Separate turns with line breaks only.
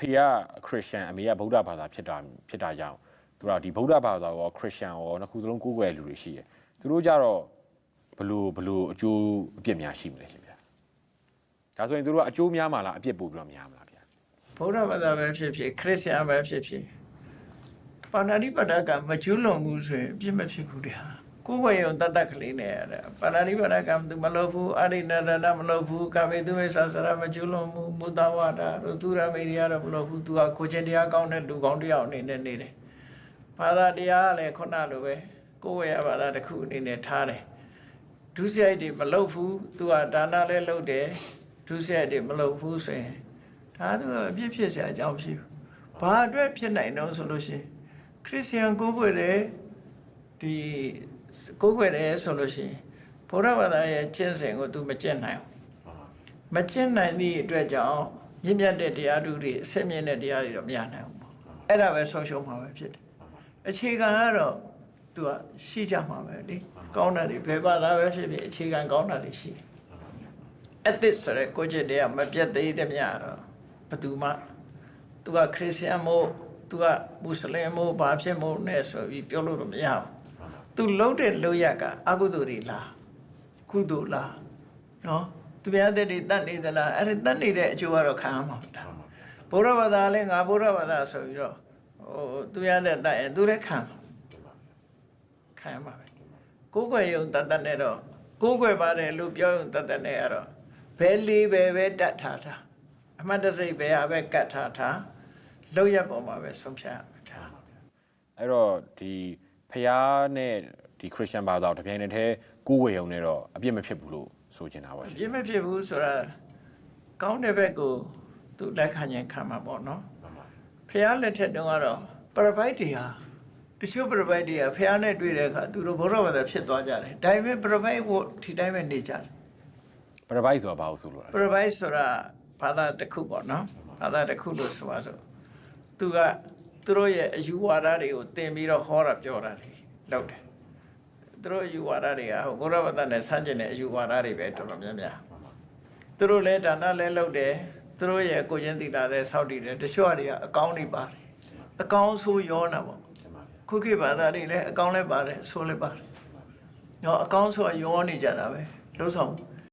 ဖေကခရစ်ယာန်အမေကဗုဒ္ဓဘာသာဖြစ်တာဖြစ်တာကြောင့်သူကဒီဗုဒ္ဓဘာသာရောခရစ်ယာန်ရောနှစ်ခုစလုံးကိုးကွယ်လူတွေရှိတယ်သူတို့ကြတော့ဘလို့ဘလို့အကျိုးအပြစ်များရှိမလဲရှင်ဗျာဒါဆိုရင်သူတို့ကအကျိုးများမှာလားအပြစ်ပို့ပြီးတော့များမှာလားဗျာ
ဗုဒ္ဓဘာသာပဲဖြစ်ဖြစ်ခရစ်ယာန်ပဲဖြစ်ဖြစ်ပါဏာတိပါဒကမကျွလွန်ဘူးဆိုရင်အပြစ်မဖြစ်ဘူးတဲ့ဟာ ကိုယ်ဝေယုံတတ်တတ်ကလေးနဲ့ရတယ်ပါဏာတိပါဒကသူမလုပ်ဘူးအရိဏရဏမလုပ်ဘူးကာမေသူမေသဆရာမကျွလွန်ဘူးမုဒဝါဒတို့သူရမေရိယတော့မလုပ်ဘူးသူကကိုချင်းတရားကောင်းတဲ့လူကောင်းတစ်ယောက်အနေနဲ့နေတယ်ဘာသာတရားကလည်းခုနလိုပဲကိုယ်ဝေယဘာသာတစ်ခုအနေနဲ့ထားတယ်ဒုစရိုက်တွေမလုပ်ဘူးသူကဒါနလည်းလုပ်တယ်ဒုစရိုက်တွေမလုပ်ဘူးဆိုရင်ဒါတော့အပြစ်ဖြစ်စရာအကြောင်းမရှိဘူး။ဘာအတွက်ဖြစ်နိုင်တော့ဆိုလို့ရှိရင်ခရစ်ယာန်ကိုးကွယ်တဲ့ဒီ ကိုးကွယ်တယ်ဆိုလို့ရှိရင်ဘုရားဘာသာရဲ့ကျင့်စဉ်ကို तू မကျင့်နိုင်ဘူး။မကျင့်နိုင်သည့်အတွက်ကြောင့်မြင့်မြတ်တဲ့တရားဓုတွေအစစ်မြင့်တဲ့တရားတွေတော့မရနိုင်ဘူးပေါ့။အဲ့ဒါပဲဆုံးရှုံးမှာပဲဖြစ်တယ်။အခြေခံကတော့ तू ကရှိကြမှာပဲလေ။ကောင်းတာတွေဘယ်ဘာသာပဲဖြစ်ဖြစ်အခြေခံကောင်းတာတွေရှိတယ်။ ethics ဆိုတဲ့ကိုယ်ကျင့်တရားမပြတ်သေးတဲ့မြတ်တော့ဘယ်သူမှသူကခရစ်ယာန်မို့သူကမွတ်စလင်မို့ဘာဖြစ်မို့နဲ့ဆိုပြီးပြောလို့တော့မရဘူး သူလုံးတဲ့လို့ရကအကုသိုလ်တွေလားကုသိုလ်လားနော်သူများတဲ့တွေတတ်နေသလားအဲ့ဒါတတ်နေတဲ့အကျိုးကတော့ခံရမှာမတာဘုရားဘာသာလဲငါဘုရားဘာသာဆိုပြီးတော့ဟိုသူများတဲ့တတ်ရင်သူလည်းခံမှာခံရမှာပဲကိုယ်ွယ်ယုံတတ်တတ်နဲ့တော့ကိုယ်ွယ်ပါတယ်လို့ပြောယုံတတ်တတ်နဲ့ကတော့ဘယ်လေးပဲပဲတတ်ထားတာအမှတ်တစိတ်ပဲအပဲကတ်ထားထားလောက်ရပေါ်မှာပဲဆုံးဖြတ်ရမှာဒါ
အဲ့တော့ဒီ ဖျားနဲ့ဒီခရစ်ယာန်ဘာသာကိုတစ်ပြိုင်တည်းတည်းကိုးဝေရုံနဲ့တော့အပြစ်မဖြစ်ဘူးလို့ဆိုချင်တာပါရှင်
ပြင်းမဖြစ်ဘူးဆိုတာကောင်းတဲ့ဘက်ကိုသူလက်ခံရင်ခံမှာပေါ့နော်ဖះလက်ထက်တုန်းကတော့ပရပိုက်တွေဟာတချို့ပရပိုက်တွေကဖះနဲ့တွေ့တဲ့အခါသူတို့ဘုရားဘာသာဖြစ်သွားကြတယ်ဒါပေမဲ့ပရပိုက်ကိုဒီတိုင်းပဲနေကြတယ်
ပရပိုက်ဆိုတာဘာလို့ဆိုလို့လဲ
ပရပိုက်ဆိုတာဘာသာတစ်ခုပေါ့နော်ဘာသာတစ်ခုလို့ဆိုပါစို့သူက သူတို့ရဲ့အယူဝါဒတွေကိုသင်ပြီးတော့ဟောတာပြောတာတွေလုပ်တယ်သူတို့အယူဝါဒတွေကဟိုဘုရားဘာသာနဲ့ဆန့်ကျင်တဲ့အယူဝါဒတွေပဲတော်တော်များများသူတို့လည်းဒါနလည်းလုပ်တယ်သူတို့ရဲ့ကိုချင်းသီတာလည်းစောင့်တည်တယ်တချို့တွေကအကောင်းတွေပါတယ်အကောင်းဆိုးရောတာပေါ့ခုခေတ်ဘာသာတွေလည်းအကောင်းလည်းပါတယ်ဆိုးလည်းပါတယ်နော်အကောင်းဆိုးကရောနေကြတာပဲလုံးဆောင်